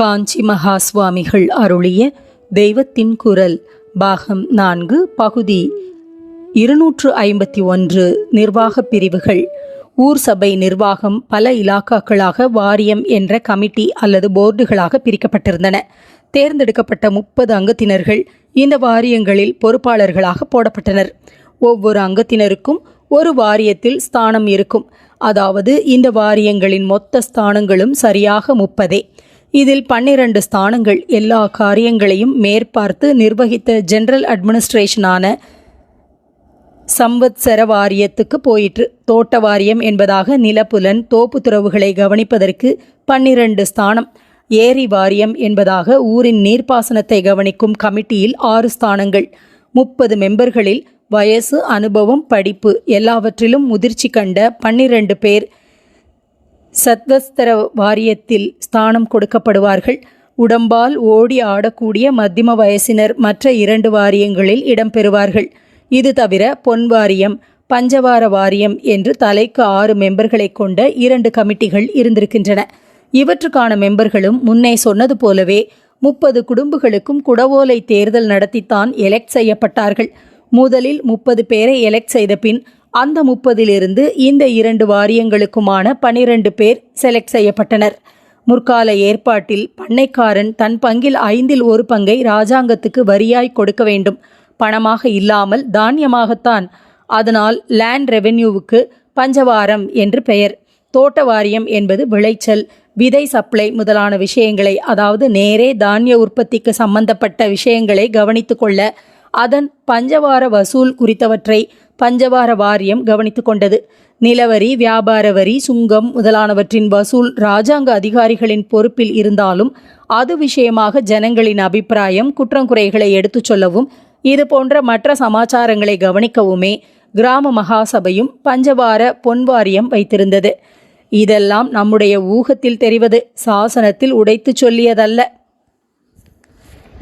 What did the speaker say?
காஞ்சி மகா சுவாமிகள் அருளிய தெய்வத்தின் குரல் பாகம் நான்கு பகுதி இருநூற்று ஐம்பத்தி ஒன்று நிர்வாக பிரிவுகள். ஊர் சபை நிர்வாகம் பல இலாக்காக்களாக வாரியம் என்ற கமிட்டி அல்லது போர்டுகளாக பிரிக்கப்பட்டிருந்தன. தேர்ந்தெடுக்கப்பட்ட முப்பது அங்கத்தினர்கள் இந்த வாரியங்களில் பொறுப்பாளர்களாக போடப்பட்டனர். ஒவ்வொரு அங்கத்தினருக்கும் ஒரு வாரியத்தில் ஸ்தானம் இருக்கும். அதாவது இந்த வாரியங்களின் மொத்த ஸ்தானங்களும் சரியாக முப்பதே. இதில் பன்னிரண்டு ஸ்தானங்கள் எல்லா காரியங்களையும் மேற்பார்த்து நிர்வகித்த ஜெனரல் அட்மினிஸ்ட்ரேஷனான சம்பத்சர வாரியத்துக்கு போயிற்று. தோட்ட வாரியம் என்பதாக நிலப்புலன் தோப்புத்துறவுகளை கவனிப்பதற்கு பன்னிரண்டு ஸ்தானம். ஏரி வாரியம் என்பதாக ஊரின் நீர்ப்பாசனத்தை கவனிக்கும் கமிட்டியில் ஆறு ஸ்தானங்கள். முப்பது மெம்பர்களில் வயசு அனுபவம் படிப்பு எல்லாவற்றிலும் முதிர்ச்சி கண்ட பன்னிரண்டு பேர். சத்வஸ்தர வாரியத்தில் ஸ்தானம் கொடுக்கப்படுவார்கள். உடம்பால் ஓடி ஆடக்கூடிய மத்தியம வயசினர் மற்ற இரண்டு வாரியங்களில் இடம்பெறுவார்கள். இது தவிர பொன் வாரியம் பஞ்சவார வாரியம் என்று தலைக்கு ஆறு மெம்பர்களை கொண்ட இரண்டு கமிட்டிகள் இருந்திருக்கின்றன. இவற்றுக்கான மெம்பர்களும் முன்னே சொன்னது போலவே முப்பது குடும்பங்களுக்கும் குடவோலை தேர்தல் நடத்தித்தான் எலெக்ட் செய்யப்பட்டார்கள். முதலில் முப்பது பேரை எலெக்ட் செய்த பின் அந்த முப்பதிலிருந்து இந்த இரண்டு வாரியங்களுக்குமான பனிரெண்டு பேர் செலக்ட் செய்யப்பட்டனர். முற்கால ஏற்பாட்டில் பண்ணைக்காரன் தன் பங்கில் ஐந்தில் ஒரு பங்கை ராஜாங்கத்துக்கு வரியாய் கொடுக்க வேண்டும். பணமாக இல்லாமல் தானியமாகத்தான். அதனால் லேண்ட் ரெவென்யூவுக்கு பஞ்சவாரம் என்று பெயர். தோட்ட வாரியம் என்பது விளைச்சல் விதை சப்ளை முதலான விஷயங்களை அதாவது நேரே தானிய உற்பத்திக்கு சம்பந்தப்பட்ட விஷயங்களை கவனித்து கொள்ள அதன் பஞ்சவார வசூல் குறித்தவற்றை பஞ்சவார வாரியம் கவனித்து கொண்டது. நிலவரி வியாபார வரி சுங்கம் முதலானவற்றின் வசூல் இராஜாங்க அதிகாரிகளின் பொறுப்பில் இருந்தாலும் அது விஷயமாக ஜனங்களின் அபிப்பிராயம் குற்றங்குறைகளை எடுத்துச் சொல்லவும் இது போன்ற மற்ற சமாச்சாரங்களை கவனிக்கவுமே கிராம மகாசபையும் பஞ்சவார பொன்வாரியம் வைத்திருந்தது. இதெல்லாம் நம்முடைய ஊகத்தில் தெரிவது சாசனத்தில் உடைத்துச் சொல்லியதல்ல.